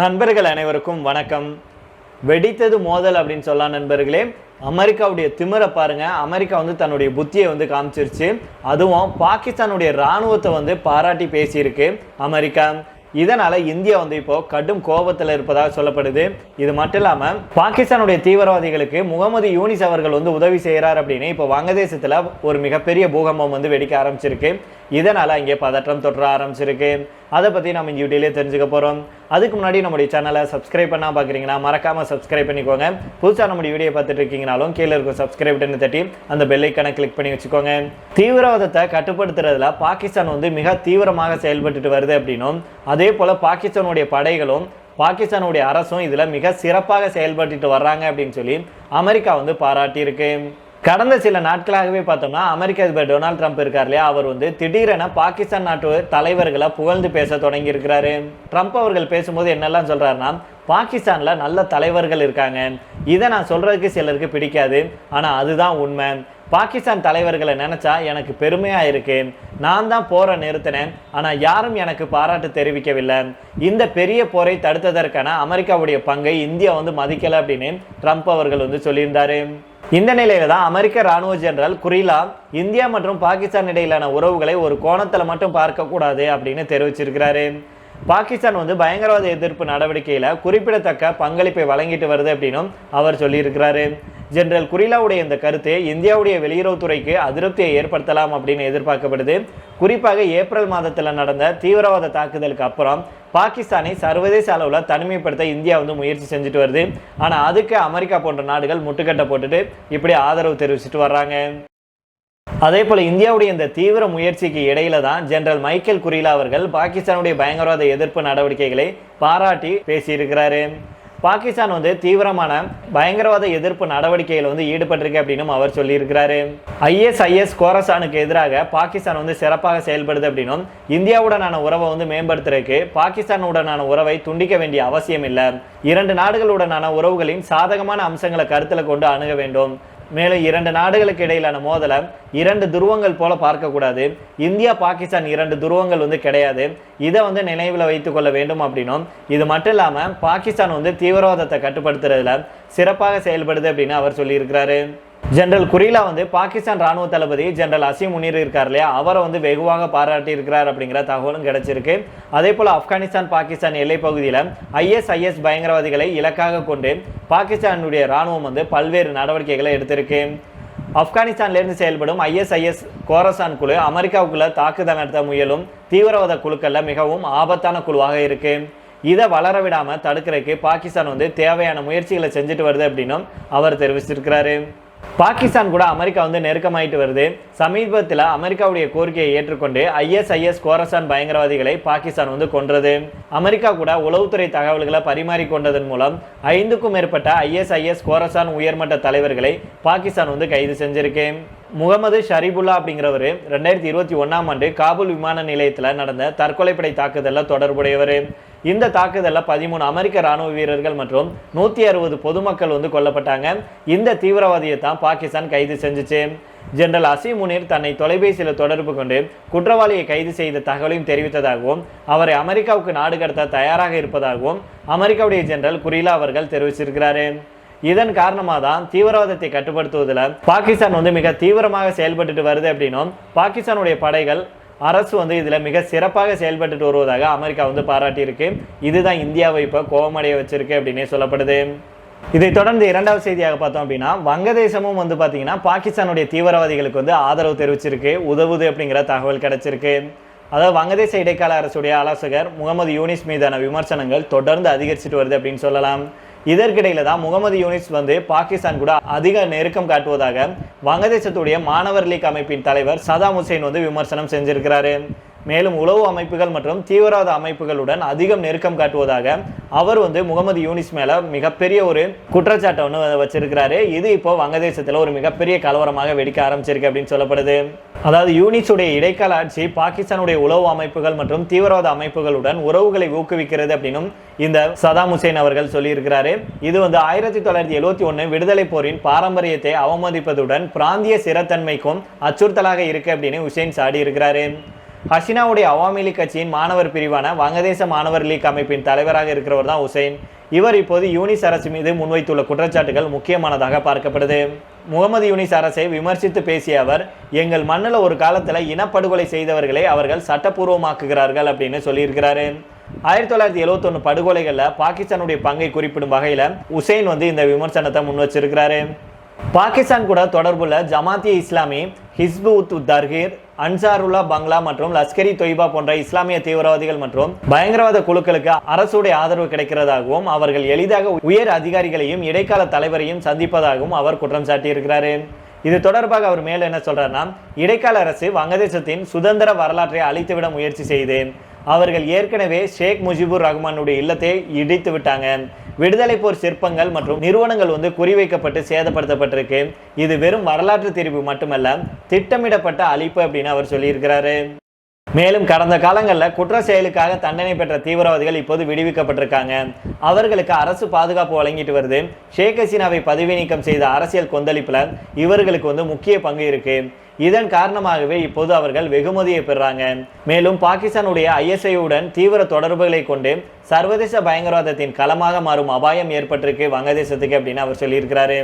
நண்பர்கள் அனைவருக்கும் வணக்கம். வெடித்தது மோதல் அப்படின்னு சொல்லலாம் நண்பர்களே. அமெரிக்காவுடைய திமிரை பாருங்க. அமெரிக்கா வந்து தன்னுடைய புத்தியை வந்து காமிச்சிருச்சு. அதுவும் பாகிஸ்தானுடைய ராணுவத்தை வந்து பாராட்டி பேசியிருக்கு அமெரிக்கா. இதனால் இந்தியா வந்து இப்போ கடும் கோபத்தில் இருப்பதாக சொல்லப்படுது. இது மட்டும் இல்லாமல் பாகிஸ்தானுடைய தீவிரவாதிகளுக்கு முகமது யூனிஸ் அவர்கள் வந்து உதவி செய்கிறார் அப்படின்னு இப்போ வங்கதேசத்தில் ஒரு மிகப்பெரிய பூகம்பம் வந்து வெடிக்க ஆரம்பிச்சிருக்கு. இதனால் இங்கே பதற்றம் தொற்ற ஆரம்பிச்சிருக்கு. அதை பற்றி நம்ம இந்த வீடியோலயே தெரிஞ்சுக்க போகிறோம் அதுக்கு முன்னாடி நம்முடைய சேனலை சப்ஸ்கிரைப் பண்ணால் பார்க்குறீங்கன்னா மறக்காமல் சப்ஸ்கிரைப் பண்ணிக்கோங்க. புதுசா நம்முடைய வீடியோ பார்த்துட்டு இருக்கீங்கனாலும் கீழே இருக்கும் சப்ஸ்கிரைப் பண்ணி தட்டி அந்த பெல்லைக்கான கிளிக் பண்ணி வச்சுக்கோங்க. தீவிரவாதத்தை கட்டுப்படுத்துறதுல பாகிஸ்தான் வந்து மிக தீவிரமாக செயல்பட்டுட்டு வருது அப்படின்னும் அதே போல் பாகிஸ்தானுடைய படைகளும் பாகிஸ்தானுடைய அரசும் இதில் மிக சிறப்பாக செயல்பட்டுட்டு வர்றாங்க அப்படின்னு சொல்லி அமெரிக்கா வந்து பாராட்டியிருக்கு. கடந்த சில நாட்களாகவே பார்த்தோம்னா அமெரிக்க அதிபர் டொனால்ட் ட்ரம்ப் இருக்கார் இல்லையா? அவர் வந்து திடீரென பாகிஸ்தான் நாட்டு தலைவர்களை புகழ்ந்து பேச தொடங்கி இருக்கிறாரு ட்ரம்ப் அவர்கள் பேசும்போது என்னெல்லாம் சொல்றாருன்னா பாகிஸ்தானில் நல்ல தலைவர்கள் இருக்காங்க. இதை நான் சொல்கிறதுக்கு சிலருக்கு பிடிக்காது. ஆனால் அதுதான் உண்மை. பாகிஸ்தான் தலைவர்களை நினச்சா எனக்கு பெருமையாக இருக்கு. நான் தான் போரை நிறுத்தினேன். ஆனால் யாரும் எனக்கு பாராட்டு தெரிவிக்கவில்லை. இந்த பெரிய போரை தடுத்ததற்கான அமெரிக்காவுடைய பங்கை இந்தியா வந்து மதிக்கலை அப்படின்னு ட்ரம்ப் அவர்கள் வந்து சொல்லியிருந்தாரு. இந்த நிலையில தான் அமெரிக்க ராணுவ ஜெனரல் குரிலா இந்தியா மற்றும் பாகிஸ்தான் இடையிலான உறவுகளை ஒரு கோணத்தில் மட்டும் பார்க்கக்கூடாது அப்படின்னு தெரிவிச்சிருக்கிறாரு. பாகிஸ்தான் வந்து பயங்கரவாத எதிர்ப்பு நடவடிக்கையில் குறிப்பிடத்தக்க பங்களிப்பை வழங்கிட்டு வருது அப்படின்னும் அவர் சொல்லியிருக்கிறாரு. ஜெனரல் குரிலாவுடைய இந்த கருத்து இந்தியாவுடைய வெளியுறவுத்துறைக்கு அதிருப்தியை ஏற்படுத்தலாம் அப்படின்னு எதிர்பார்க்கப்படுது. குறிப்பாக ஏப்ரல் மாதத்தில் நடந்த தீவிரவாத தாக்குதலுக்கு அப்புறம் பாகிஸ்தானை சர்வதேச அளவில் தனிமைப்படுத்த இந்தியா வந்து முயற்சி செஞ்சுட்டு வருது. ஆனால் அதுக்கு அமெரிக்கா போன்ற நாடுகள் முட்டுக்கட்டை போட்டுட்டு இப்படி ஆதரவு தெரிவிச்சுட்டு வர்றாங்க. அதே போல் இந்தியாவுடைய இந்த தீவிர முயற்சிக்கு இடையில தான் ஜெனரல் மைக்கேல் குரிலா அவர்கள் பாகிஸ்தானுடைய பயங்கரவாத எதிர்ப்பு நடவடிக்கைகளை பாராட்டி பேசியிருக்கிறாரு. பாகிஸ்தான் வந்து தீவிரமான பயங்கரவாத எதிர்ப்பு நடவடிக்கைகள் வந்து ஈடுபட்டிருக்கு அப்படின்னு அவர் சொல்லியிருக்கிறாரு. ஐஎஸ்ஐஎஸ் கோரசானுக்கு எதிராக பாகிஸ்தான் வந்து சிறப்பாக செயல்படுது அப்படின்னும் இந்தியாவுடனான உறவை வந்து மேம்படுத்துறதுக்கு பாகிஸ்தானுடனான உறவை துண்டிக்க வேண்டிய அவசியம் இல்லை. இரண்டு நாடுகளுடனான உறவுகளின் சாதகமான அம்சங்களை கருத்தில் கொண்டு அணுக வேண்டும். மேலும் இரண்டு நாடுகளுக்கு இடையிலான மோதலை இரண்டு துருவங்கள் போல பார்க்கக்கூடாது. இந்தியா பாகிஸ்தான் இரண்டு துருவங்கள் வந்து கிடையாது. இதை வந்து நினைவில் வைத்துக்கொள்ள வேண்டும் அப்படின்னும். இது மட்டும் இல்லாமல் பாகிஸ்தான் வந்து தீவிரவாதத்தை கட்டுப்படுத்துறதுல சிறப்பாக செயல்படுது அப்படின்னு அவர் சொல்லியிருக்கிறாரு. ஜெனரல் குரிலா வந்து பாகிஸ்தான் ராணுவ தளபதி ஜெனரல் அசீம் முனீர் இருக்கார் இல்லையா? அவரை வந்து வெகுவாக பாராட்டி இருக்கிறார் அப்படிங்கிற தகவலும் கிடைச்சிருக்கு. அதே போல் ஆப்கானிஸ்தான் பாகிஸ்தான் எல்லை பகுதியில் ஐஎஸ்ஐஎஸ் பயங்கரவாதிகளை இலக்காக கொண்டு பாகிஸ்தானுடைய ராணுவம் வந்து பல்வேறு நடவடிக்கைகளை எடுத்திருக்கு. ஆப்கானிஸ்தான்லேருந்து செயல்படும் ஐஎஸ்ஐஎஸ் கோரசான் குழு அமெரிக்காவுக்குள்ள தாக்குதல் நடத்த முயலும் தீவிரவாத குழுக்களில் மிகவும் ஆபத்தான குழுவாக இருக்குது இதை வளர விடாமல் தடுக்கிறதுக்கு பாகிஸ்தான் வந்து தேவையான முயற்சிகளை செஞ்சுட்டு வருது அப்படின்னும் அவர் தெரிவிச்சிருக்கிறாரு. பாகிஸ்தான் கூட அமெரிக்கா வந்து நெருக்கமாயிட்டு வருது. சமீபத்தில் அமெரிக்காவுடைய கோரிக்கையை ஏற்றுக்கொண்டு ஐஎஸ்ஐஎஸ் கோரசான் பயங்கரவாதிகளை பாகிஸ்தான் வந்து கொன்றது. அமெரிக்கா கூட உளவுத்துறை தகவல்களை பரிமாறிக்கொண்டதன் மூலம் ஐந்துக்கும் மேற்பட்ட ஐஎஸ்ஐஎஸ் கோரசான் உயர்மட்ட தலைவர்களை பாகிஸ்தான் வந்து கைது செஞ்சிருக்கு. முகமது ஷரீபுல்லா அப்படிங்கிறவர் ரெண்டாயிரத்தி இருபத்தி ஒன்றாம் ஆண்டு காபூல் விமான நிலையத்தில் நடந்த தற்கொலைப்படை தாக்குதலில் தொடர்புடையவர். இந்த தாக்குதலில் பதிமூணு அமெரிக்க ராணுவ வீரர்கள் மற்றும் நூற்றி அறுபது பொதுமக்கள் வந்து கொல்லப்பட்டாங்க. இந்த தீவிரவாதியை தான் பாகிஸ்தான் கைது செஞ்சுச்சு. ஜெனரல் அசீம் முனீர் தன்னை தொலைபேசியில் தொடர்பு கொண்டு குற்றவாளியை கைது செய்த தகவலையும் தெரிவித்ததாகவும் அவரை அமெரிக்காவுக்கு நாடு கடத்த தயாராக இருப்பதாகவும் அமெரிக்காவுடைய ஜெனரல் குரிலா அவர்கள் தெரிவிச்சிருக்கிறாரு. இதன் காரணமாக தான் தீவிரவாதத்தை கட்டுப்படுத்துவதில் பாகிஸ்தான் வந்து மிக தீவிரமாக செயல்பட்டுட்டு வருது அப்படின்னும் பாகிஸ்தானுடைய படைகள் அரசு வந்து இதில் மிக சிறப்பாக செயல்பட்டு வருவதாக அமெரிக்கா வந்து பாராட்டியிருக்கு. இதுதான் இந்தியாவை இப்போ கோபமடைய வச்சிருக்கு அப்படின்னே சொல்லப்படுது. இதை தொடர்ந்து இரண்டாவது செய்தியாக பார்த்தோம் அப்படின்னா வங்கதேசமும் வந்து பார்த்தீங்கன்னா பாகிஸ்தானுடைய தீவிரவாதிகளுக்கு வந்து ஆதரவு தெரிவிச்சிருக்கு. உதவுது அப்படிங்கிற தகவல் கிடைச்சிருக்கு. அதாவது வங்கதேச இடைக்கால அரசுடைய ஆலோசகர் முகமது யூனிஸ் மீதான விமர்சனங்கள் தொடர்ந்து அதிகரிச்சுட்டு வருது அப்படின்னு சொல்லலாம். இதற்கிடையில தான் முகமது யூனிஸ் வந்து பாகிஸ்தான் கூட அதிக நெருக்கம் காட்டுவதாக வங்கதேசத்துடைய மாணவர் லீக் அமைப்பின் தலைவர் சதாம் ஹுசைன் வந்து விமர்சனம் செஞ்சிருக்கிறாரு. மேலும் உளவு அமைப்புகள் மற்றும் தீவிரவாத அமைப்புகளுடன் அதிகம் நெருக்கம் காட்டுவதாக அவர் வந்து முகமது யூனிஸ் மேலே மிகப்பெரிய ஒரு குற்றச்சாட்டை ஒன்று வச்சிருக்கிறாரு. இது இப்போ வங்கதேசத்தில் ஒரு மிகப்பெரிய கலவரமாக வெடிக்க ஆரம்பிச்சிருக்கு அப்படின்னு சொல்லப்படுது. அதாவது யூனிஸுடைய இடைக்கால ஆட்சி பாகிஸ்தானுடைய உளவு அமைப்புகள் மற்றும் தீவிரவாத அமைப்புகளுடன் உறவுகளை ஊக்குவிக்கிறது அப்படின்னும் இந்த சதாம் ஹுசேன் அவர்கள் சொல்லியிருக்கிறாரு. இது வந்து ஆயிரத்தி தொள்ளாயிரத்தி எழுபத்தி ஒன்று விடுதலை போரின் பாரம்பரியத்தை அவமதிப்பதுடன் பிராந்திய சிறத்தன்மைக்கும் அச்சுறுத்தலாக இருக்கு அப்படின்னு ஹுசேன் சாடி இருக்கிறாரு ஹசினாவுடைய அவாமி லீக் கட்சியின் மாணவர் பிரிவான வங்கதேச மாணவர் லீக் அமைப்பின் தலைவராக இருக்கிறவர் தான் உசைன். இவர் இப்போது யூனிஸ் அரசு மீது முன்வைத்துள்ள குற்றச்சாட்டுகள் முக்கியமானதாக பார்க்கப்படுது. முகமது யூனிஸ் அரசை விமர்சித்து பேசிய அவர் எங்கள் மண்ணில் ஒரு காலத்தில் இனப்படுகொலை செய்தவர்களை அவர்கள் சட்டப்பூர்வமாக்குகிறார்கள் அப்படின்னு சொல்லியிருக்கிறாரு. ஆயிரத்தி தொள்ளாயிரத்தி எழுவத்தொன்னு படுகொலைகளில் பாகிஸ்தானுடைய பங்கை குறிப்பிடும் வகையில் உசைன் வந்து இந்த விமர்சனத்தை முன் வச்சிருக்கிறாரு பாகிஸ்தான் கூட தொடர்புள்ள ஜமாத்திய இஸ்லாமி ஹிஸ்பு உத் தர்கீர் அன்சாருல்லா பங்களா மற்றும் லஷ்கரி தொய்பா போன்ற இஸ்லாமிய தீவிரவாதிகள் மற்றும் பயங்கரவாத குழுக்களுக்கு அரசுடைய ஆதரவு கிடைக்கிறதாகவும் அவர்கள் எளிதாக உயர் அதிகாரிகளையும் இடைக்கால தலைவரையும் சந்திப்பதாகவும் அவர் குற்றம் சாட்டியிருக்கிறார். இது தொடர்பாக அவர் மேலும் என்ன சொல்றாருன்னா இடைக்கால அரசு வங்கதேசத்தின் சுதந்திர வரலாற்றை அழித்துவிட முயற்சி செய்து அவர்கள் ஏற்கனவே ஷேக் முஜிபுர் ரஹ்மானுடைய இல்லத்தை இடித்து விட்டாங்க விடுதலை போர் சிற்பங்கள் மற்றும் நிறுவனங்கள் வந்து குறிவைக்கப்பட்டு சேதப்படுத்தப்பட்டிருக்கு. இது வெறும் வரலாற்று தெரிவு மட்டுமல்ல திட்டமிடப்பட்ட அழிப்பு அப்படின்னு அவர் சொல்லியிருக்கிறாரு. மேலும் கடந்த காலங்களில் குற்ற செயலுக்காக தண்டனை பெற்ற தீவிரவாதிகள் இப்போது விடுவிக்கப்பட்டிருக்காங்க. அவர்களுக்கு அரசு பாதுகாப்பு வழங்கிட்டு வருது. ஷேக் ஹசீனாவை பதவி நீக்கம் செய்த அரசியல் கொந்தளிப்பில் இவர்களுக்கு வந்து முக்கிய பங்கு இருக்குது இதன் காரணமாகவே இப்போது அவர்கள் வெகுமதியை பெறாங்க. மேலும் பாகிஸ்தானுடைய ஐஎஸ்ஐயுடன் தீவிர தொடர்புகளை கொண்டு சர்வதேச பயங்கரவாதத்தின் களமாக மாறும் அபாயம் ஏற்பட்டிருக்கு வங்கதேசத்துக்கு அப்படின்னு அவர் சொல்லியிருக்கிறாரு.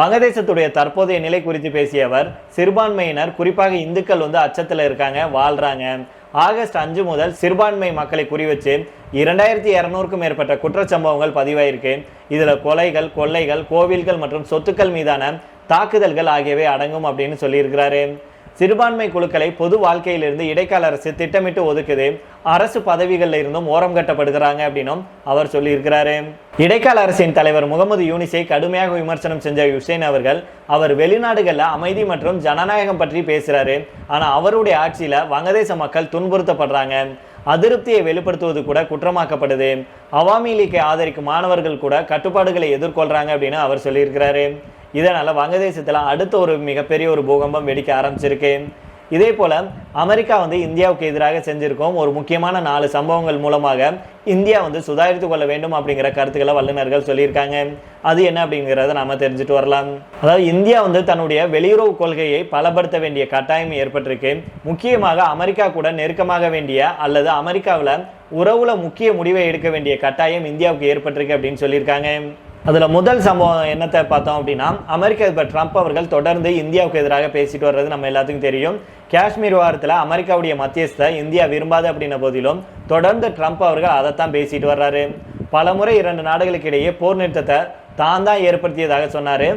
வங்கதேசத்துடைய தற்போதைய நிலை குறித்து பேசிய அவர் சிறுபான்மையினர் குறிப்பாக இந்துக்கள் வந்து அச்சத்தில் இருக்காங்க வாழ்றாங்க. ஆகஸ்ட் அஞ்சு முதல் சிறுபான்மை மக்களை குறிவச்சு இரண்டாயிரத்தி இரநூறுக்கும் மேற்பட்ட குற்றச்சம்பவங்கள் பதிவாயிருக்கு. இதில் கொலைகள் கொள்ளைகள் கோவில்கள் மற்றும் சொத்துக்கள் மீதான தாக்குதல்கள் ஆகியவை அடங்கும் அப்படின்னு சொல்லியிருக்கிறாரு. சிறுபான்மை குழுக்களை பொது வாழ்க்கையிலிருந்து இடைக்கால அரசு திட்டமிட்டு ஒதுக்குது. அரசு பதவிகளில் இருந்தும் ஓரம் கட்டப்படுகிறாங்க அப்படின்னும் அவர் சொல்லியிருக்கிறாரு. இடைக்கால அரசின் தலைவர் முகமது யூனிஸை கடுமையாக விமர்சனம் செஞ்ச யுசேன் அவர்கள் அவர் வெளிநாடுகளில் அமைதி மற்றும் ஜனநாயகம் பற்றி பேசுகிறாரு ஆனால் அவருடைய ஆட்சியில் வங்கதேச மக்கள் துன்புறுத்தப்படுறாங்க. அதிருப்தியை வெளிப்படுத்துவது கூட குற்றமாக்கப்படுது. அவாமி லீக்கை ஆதரிக்கும் மாணவர்கள் கூட கட்டுப்பாடுகளை எதிர்கொள்கிறாங்க அப்படின்னு அவர் சொல்லியிருக்கிறாரு. இதனால் வங்கதேசத்தில் அடுத்த ஒரு மிகப்பெரிய ஒரு பூகம்பம் வெடிக்க ஆரம்பிச்சிருக்கு. இதே போல் அமெரிக்கா வந்து இந்தியாவுக்கு எதிராக செஞ்சிருக்கோம் ஒரு முக்கியமான நாலு சம்பவங்கள் மூலமாக இந்தியா வந்து சுதாரித்து கொள்ள வேண்டும் அப்படிங்கிற கருத்துக்களை வல்லுநர்கள் சொல்லியிருக்காங்க. அது என்ன அப்படிங்கிறத நாம தெரிஞ்சுட்டு வரலாம். அதாவது இந்தியா வந்து தன்னுடைய வெளியுறவு கொள்கையை பலப்படுத்த வேண்டிய கட்டாயம் ஏற்பட்டிருக்கு. முக்கியமாக அமெரிக்கா கூட நெருக்கமாக வேண்டிய அல்லது அமெரிக்காவில் உறவுல முக்கிய முடிவை எடுக்க வேண்டிய கட்டாயம் இந்தியாவுக்கு ஏற்பட்டிருக்கு அப்படின்னு சொல்லியிருக்காங்க. அதில் முதல் சம்பவம் என்னத்தை பார்த்தோம் அப்படின்னா அமெரிக்க அதிபர் ட்ரம்ப் அவர்கள் தொடர்ந்து இந்தியாவுக்கு எதிராக பேசிட்டு வர்றது நம்ம எல்லாத்துக்கும் தெரியும். காஷ்மீர் விவகாரத்தில் அமெரிக்காவுடைய மத்தியஸ்தை இந்தியா விரும்பாது அப்படின்ன போதிலும் தொடர்ந்து ட்ரம்ப் அவர்கள் அதைத்தான் பேசிட்டு வர்றாரு. பலமுறை இரண்டு நாடுகளுக்கு இடையே போர் நிறுத்தத்தை தான் தான் ஏற்படுத்தியதாக சொன்னார்.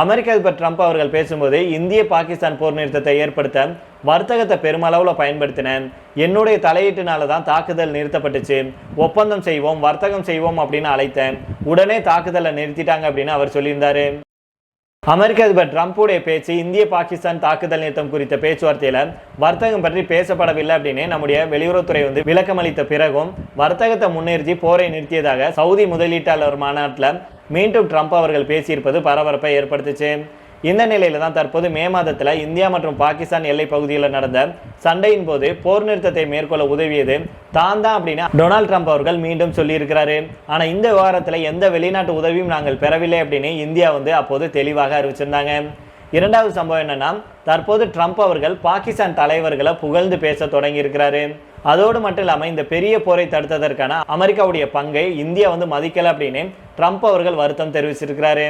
அமெரிக்க அதிபர் ட்ரம்ப் அவர்கள் பேசும்போது இந்திய பாகிஸ்தான் போர் நிறுத்தத்தை ஏற்படுத்த வர்த்தகத்தை பெருமளவில் பயன்படுத்தினேன் என்னுடைய தலையீட்டினால தான் தாக்குதல் நிறுத்தப்பட்டுச்சு. ஒப்பந்தம் செய்வோம் வர்த்தகம் செய்வோம் அப்படின்னு அழைத்தேன் உடனே தாக்குதலை நிறுத்திட்டாங்க அப்படின்னு அவர் சொல்லியிருந்தாரு. அமெரிக்க அதிபர் ட்ரம்ப்புடைய பேச்சு இந்திய பாகிஸ்தான் தாக்குதல் நிறுத்தம் குறித்த பேச்சுவார்த்தையில வர்த்தகம் பற்றி பேசப்படவில்லை அப்படின்னு நம்முடைய வெளியுறவுத்துறை வந்து விளக்கமளித்த பிறகும் வர்த்தகத்தை முன்னிறுத்தி போரை நிறுத்தியதாக சவுதி முதலீட்டாளர் மாநாட்டில் மீண்டும் ட்ரம்ப் அவர்கள் பேசியிருப்பது பரபரப்பை ஏற்படுத்துச்சு. இந்த நிலையில் தான் தற்போது மே மாதத்தில் இந்தியா மற்றும் பாகிஸ்தான் எல்லை பகுதியில் நடந்த சண்டையின் போது போர் நிறுத்தத்தை மேற்கொள்ள உதவியது தான் தான் அப்படின்னு டொனால்ட் ட்ரம்ப் அவர்கள் மீண்டும் சொல்லியிருக்கிறாரு. ஆனால் இந்த விவகாரத்தில் எந்த வெளிநாட்டு உதவியும் நாங்கள் பெறவில்லை அப்படின்னு இந்தியா வந்து அப்போது தெளிவாக அறிவிச்சிருந்தாங்க. இரண்டாவது சம்பவம் என்னன்னா தற்போது ட்ரம்ப் அவர்கள் பாகிஸ்தான் தலைவர்களை புகழ்ந்து பேச தொடங்கி இருக்கிறாரு அதோடு மட்டும் இல்லாமல் இந்த பெரிய போரை தடுத்ததற்கான அமெரிக்காவுடைய பங்கை இந்தியா வந்து மதிக்கல அப்படின்னு ட்ரம்ப் அவர்கள் வருத்தம் தெரிவிச்சிருக்கிறாரு.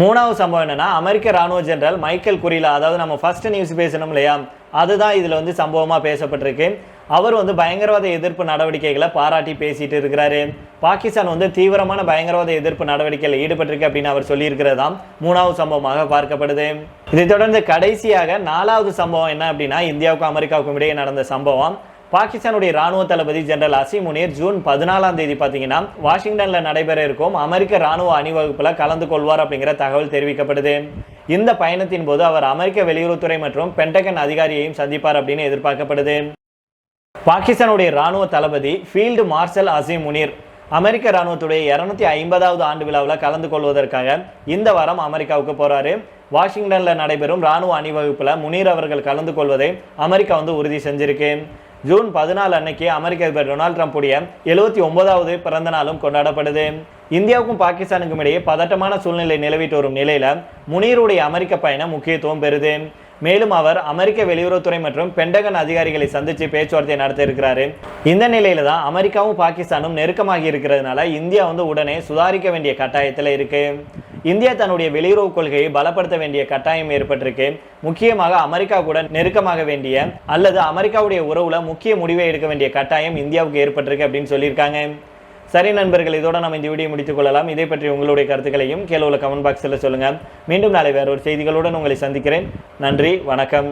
மூணாவது சம்பவம் என்னன்னா அமெரிக்க ராணுவ ஜெனரல் மைக்கேல் குறிலா அதாவது நம்ம ஃபர்ஸ்ட் நியூஸ் பேசணும் இல்லையா? அதுதான் இதுல வந்து சம்பவமா பேசப்பட்டிருக்கு. அவர் வந்து பயங்கரவாத எதிர்ப்பு நடவடிக்கைகளை பாராட்டி பேசிட்டு இருக்கிறாரு. பாகிஸ்தான் வந்து தீவிரமான பயங்கரவாத எதிர்ப்பு நடவடிக்கையில் ஈடுபட்டிருக்கு அப்படின்னு அவர் சொல்லியிருக்கிறதாம். மூணாவது சம்பவமாக பார்க்கப்படுது. இதை தொடர்ந்து கடைசியாக நாலாவது சம்பவம் என்ன அப்படின்னா இந்தியாவுக்கும் அமெரிக்காவுக்கும் இடையே நடந்த சம்பவம். பாகிஸ்தானுடைய ராணுவ தளபதி ஜெனரல் அசிம் முனீர் ஜூன் பதினாலாம் தேதி பார்த்தீங்கன்னா வாஷிங்டனில் நடைபெற இருக்கும் அமெரிக்க ராணுவ அணிவகுப்பில் கலந்து கொள்வார் அப்படிங்கிற தகவல் தெரிவிக்கப்படுது. இந்த பயணத்தின் போது அவர் அமெரிக்க வெளியுறவுத்துறை மற்றும் பென்டகன் அதிகாரியையும் சந்திப்பார் அப்படின்னு எதிர்பார்க்கப்படுது. பாகிஸ்தானுடைய ராணுவ தளபதி ஃபீல்டு மார்ஷல் அசீம் முனீர் அமெரிக்க ராணுவத்துடைய இருநூத்தி ஐம்பதாவது ஆண்டு விழாவில் கலந்து கொள்வதற்காக இந்த வாரம் அமெரிக்காவுக்கு போகிறாரு வாஷிங்டனில் நடைபெறும் ராணுவ அணிவகுப்பில் முனீர் அவர்கள் கலந்து கொள்வதை அமெரிக்கா வந்து உறுதி செஞ்சிருக்கு. ஜூன் பதினாலு அன்னைக்கு அமெரிக்க அதிபர் டொனால்ட் ட்ரம்ப்புடைய எழுபத்தி ஒன்பதாவது பிறந்த நாளும் கொண்டாடப்படுது. இந்தியாவுக்கும் பாகிஸ்தானுக்கும் இடையே பதட்டமான சூழ்நிலை நிலவிட்டு வரும் நிலையில முனீருடைய அமெரிக்க பயணம் முக்கியத்துவம் பெறுது. மேலும் அவர் அமெரிக்க வெளியுறவுத்துறை மற்றும் பெண்டகன் அதிகாரிகளை சந்தித்து பேச்சுவார்த்தை நடத்த இருக்கிறாரு இந்த நிலையில தான் அமெரிக்காவும் பாகிஸ்தானும் நெருக்கமாகி இருக்கிறதுனால இந்தியா வந்து உடனே சுதாரிக்க வேண்டிய கட்டாயத்தில் இருக்கு. இந்தியா தன்னுடைய வெளியுறவு கொள்கையை பலப்படுத்த வேண்டிய கட்டாயம் ஏற்பட்டிருக்கு. முக்கியமாக அமெரிக்கா கூட நெருக்கமாக வேண்டிய அல்லது அமெரிக்காவுடைய உறவுல முக்கிய முடிவை எடுக்க வேண்டிய கட்டாயம் இந்தியாவுக்கு ஏற்பட்டிருக்கு அப்படின்னு சொல்லியிருக்காங்க. சரி நண்பர்கள் இதோட நம்ம இந்த வீடியோ முடித்துக் கொள்ளலாம். இதை பற்றி உங்களுடைய கருத்துக்களையும் கீழே உள்ள கமெண்ட் பாக்ஸில் சொல்லுங்கள் மீண்டும் நாளை வேற ஒரு செய்திகளுடன் உங்களை சந்திக்கிறேன். நன்றி வணக்கம்.